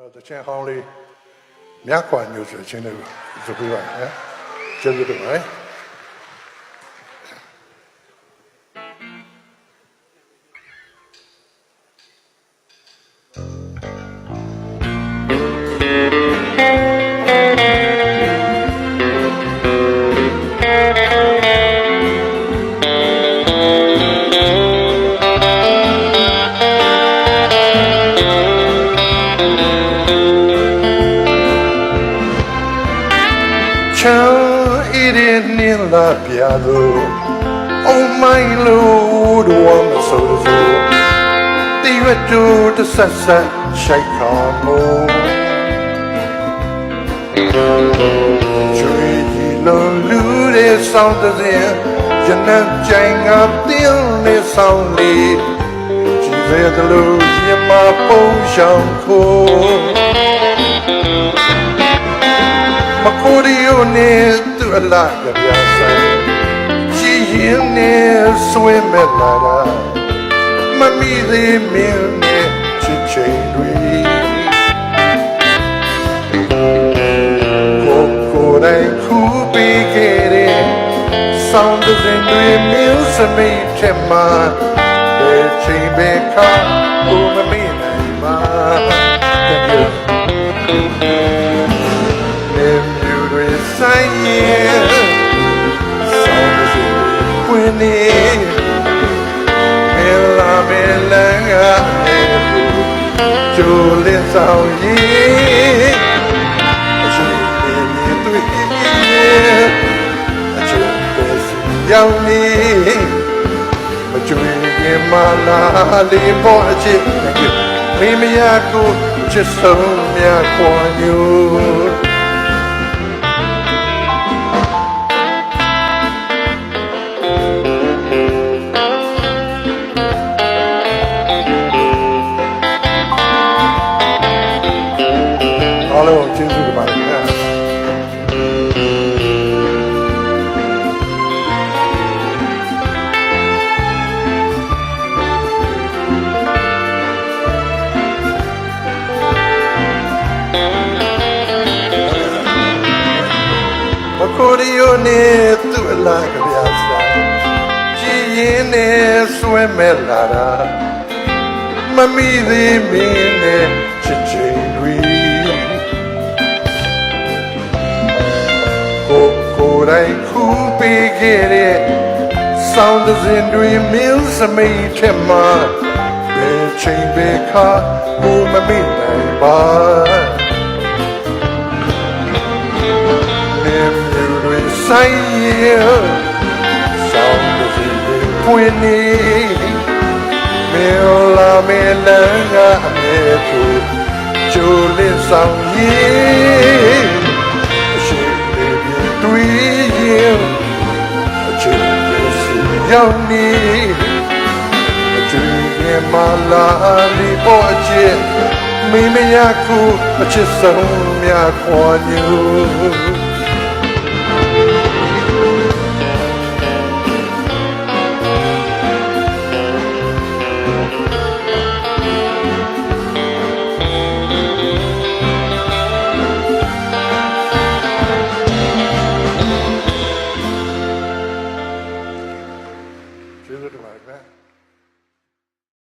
တော့တချင်ဟောင်းလေးမြတ်ခွာညိုဆိုချင်းလေးဆိုပြပါမယ်ကျေးဇူးတင်ပါတယ် ဤရင်နေလာပြလို့အုံမိုင်းလို့တော့မဆိုးဆိုးတီရွတ်တူတဆက်ဆက်ရှိုက်ခါမို့ချွေကြီးလုံးလူတဲ့ဆောင်းတဲ့ရနံကြိုင်ငါတင်းနေဆောင်းလေးကြည်ရတဲ့လူရမပုံရှောင်းခိုး မကိုရီယိုနဲ့သူအလားကြပြဆိုင်ကြည်ရင်နဲ့ဆွေးမဲ့လာတာမမီသေးမင်းနဲ့ချစ်ချိန်တွေကိုကိုယ်တိုင်ခူးပေးခဲ့တဲ့ဆောင်းတဲ့တွေမျိုးစမိတ်ထက်မှာဘယ်ချိန်ပဲခါကိုမမေ့ ဆိုင်ရင်ဆောင်းတဲ့ခွင်းနေမဲလာမဲလန်းကနေဘူးကျိုးလင်းဆောင်ရင်အချိန်လေးမြ လာလေးပေါ်အချစ်မိမရကိုချစ်ဆုံးမြခွန်ညူအားလုံးကိုကျေးဇူးတင်ပါတယ်ခင်ဗျာမကိုရီယိုနဲ့သူ့အလားကဗျာစာကြည်ရင်နဲ့ဆွဲမဲ့လာတာမမီသေးမင်းနဲ့ချစ်ချိန်တွေ တိုင်ခူးပေးခဲ့တဲ့ဆောင်းတဲ့စဉ်တွေမြင်းစမိတ်ထက်မှဘယ်ချိန်ပဲခါကိုမမေ့နိုင်ပါနေမြူတွေဆိုင်ရင်ဆောင်းတဲ့စဉ်တွေပွင့်နေမေလာမေလန်ကအမေကိုကျိုးလင်းဆောင်ရင် ရောက်နေအချိန်ရဲ့မလာလီပေါ်အချစ်မိမရခုအချစ်ဆုံးများခွန်ညူ